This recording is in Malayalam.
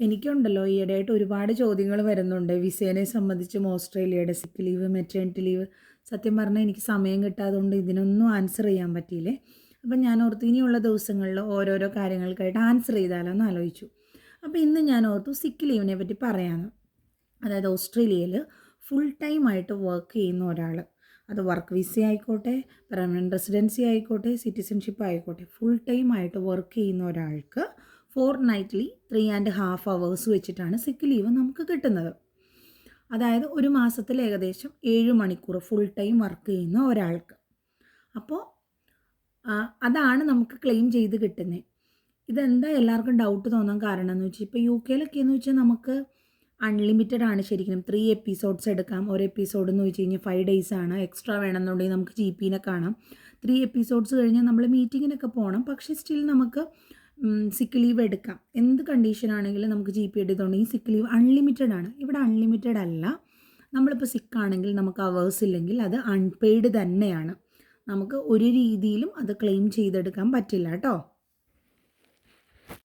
എനിക്കുണ്ടല്ലോ ഈയിടെയായിട്ട് ഒരുപാട് ചോദ്യങ്ങൾ വരുന്നുണ്ട്. വിസേനെ സംബന്ധിച്ചും ഓസ്ട്രേലിയയുടെ സിക്ക് ലീവ് മെറ്റേണിറ്റി ലീവ് സത്യം പറഞ്ഞാൽ എനിക്ക് സമയം കിട്ടാത്തതുകൊണ്ട് ഇതിനൊന്നും ആൻസർ ചെയ്യാൻ പറ്റിയില്ലേ? അപ്പം ഞാൻ ഓർത്തു ഇനിയുള്ള ദിവസങ്ങളിൽ ഓരോരോ കാര്യങ്ങൾക്കായിട്ട് ആൻസർ ചെയ്താലോ എന്ന് ആലോചിച്ചു. അപ്പോൾ ഇന്ന് ഞാൻ ഓർത്തു സിക്ക് ലീവിനെ പറ്റി പറയാമെന്ന് അതായത് ഓസ്ട്രേലിയയിൽ ഫുൾ ടൈം ആയിട്ട് വർക്ക് ചെയ്യുന്ന ഒരാൾ അത് വർക്ക് വിസ ആയിക്കോട്ടെ പെർമനന്റ് റെസിഡൻസി ആയിക്കോട്ടെ സിറ്റിസൺഷിപ്പ് ആയിക്കോട്ടെ ഫുൾ ടൈം ആയിട്ട് വർക്ക് ചെയ്യുന്ന ഒരാൾക്ക് fortnightly three and half hours വെച്ചിട്ടാണ് സിക്ക് ലീവ് നമുക്ക് കിട്ടുന്നത്. അതായത് ഒരു മാസത്തിൽ ഏകദേശം ഏഴ് മണിക്കൂർ ഫുൾ ടൈം വർക്ക് ചെയ്യുന്ന ഒരാൾക്ക്. അപ്പോൾ അതാണ് നമുക്ക് ക്ലെയിം ചെയ്ത് കിട്ടുന്നത് ഇതെന്താ എല്ലാവർക്കും ഡൗട്ട് തോന്നാൻ കാരണം എന്ന് വെച്ചാൽ ഇപ്പോൾ യു കെയിലൊക്കെ എന്ന് വെച്ചാൽ നമുക്ക് അൺലിമിറ്റഡ് ആണ് ശരിക്കും. ത്രീ എപ്പിസോഡ്സ് എടുക്കാം. ഒരു എപ്പിസോഡ് എന്ന് വെച്ച് കഴിഞ്ഞാൽ ഫൈവ് ഡേയ്സ് ആണ്. എക്സ്ട്രാ വേണമെന്നുണ്ടെങ്കിൽ നമുക്ക് ജി പിനെ കാണാം. ത്രീ എപ്പിസോഡ്സ് കഴിഞ്ഞാൽ നമ്മൾ മീറ്റിങ്ങിനൊക്കെ പോകണം പക്ഷേ സ്റ്റിൽ നമുക്ക് സിക്ക് ലീവ് എടുക്കാം. എന്ത് കണ്ടീഷൻ ആണെങ്കിലും നമുക്ക് ജി പി എടുത്തുകൊണ്ടെങ്കിൽ സിക്ക് ലീവ് അൺലിമിറ്റഡ് ആണ്. ഇവിടെ അൺലിമിറ്റഡ് അല്ല. നമ്മളിപ്പോൾ സിക്ക് ആണെങ്കിൽ നമുക്ക് അവേഴ്സ് ഇല്ലെങ്കിൽ അത് അൺപെയ്ഡ് തന്നെയാണ്. നമുക്ക് ഒരു രീതിയിലും അത് ക്ലെയിം ചെയ്തെടുക്കാൻ പറ്റില്ല കേട്ടോ.